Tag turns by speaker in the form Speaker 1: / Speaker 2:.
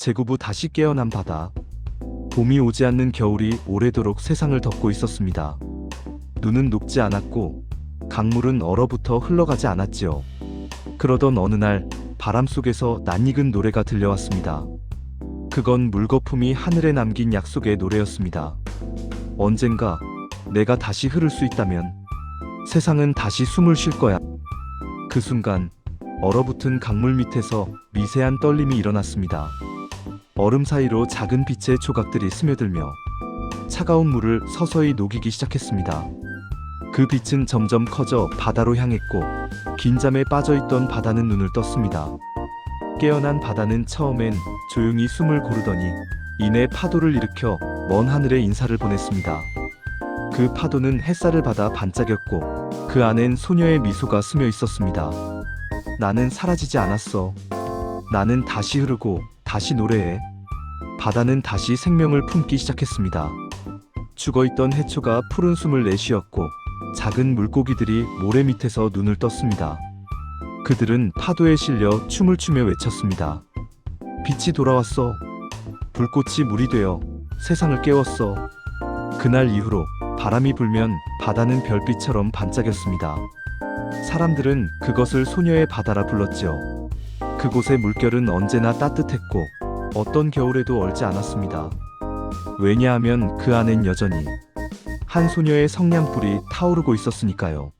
Speaker 1: 제구부 다시 깨어난 바다. 봄이 오지 않는 겨울이 오래도록 세상을 덮고 있었습니다. 눈은 녹지 않았고 강물은 얼어붙어 흘러가지 않았지요. 그러던 어느 날 바람 속에서 낯익은 노래가 들려왔습니다. 그건 물거품이 하늘에 남긴 약속의 노래였습니다. 언젠가 내가 다시 흐를 수 있다면 세상은 다시 숨을 쉴 거야. 그 순간 얼어붙은 강물 밑에서 미세한 떨림이 일어났습니다. 얼음 사이로 작은 빛의 조각들이 스며들며 차가운 물을 서서히 녹이기 시작했습니다. 그 빛은 점점 커져 바다로 향했고 긴 잠에 빠져있던 바다는 눈을 떴습니다. 깨어난 바다는 처음엔 조용히 숨을 고르더니 이내 파도를 일으켜 먼 하늘에 인사를 보냈습니다. 그 파도는 햇살을 받아 반짝였고 그 안엔 소녀의 미소가 스며 있었습니다. 나는 사라지지 않았어. 나는 다시 흐르고 다시 노래해. 바다는 다시 생명을 품기 시작했습니다. 죽어있던 해초가 푸른 숨을 내쉬었고 작은 물고기들이 모래 밑에서 눈을 떴습니다. 그들은 파도에 실려 춤을 추며 외쳤습니다. 빛이 돌아왔어. 불꽃이 물이 되어 세상을 깨웠어. 그날 이후로 바람이 불면 바다는 별빛처럼 반짝였습니다. 사람들은 그것을 소녀의 바다라 불렀지요. 그곳의 물결은 언제나 따뜻했고 어떤 겨울에도 얼지 않았습니다. 왜냐하면 그 안엔 여전히 한 소녀의 성냥불이 타오르고 있었으니까요.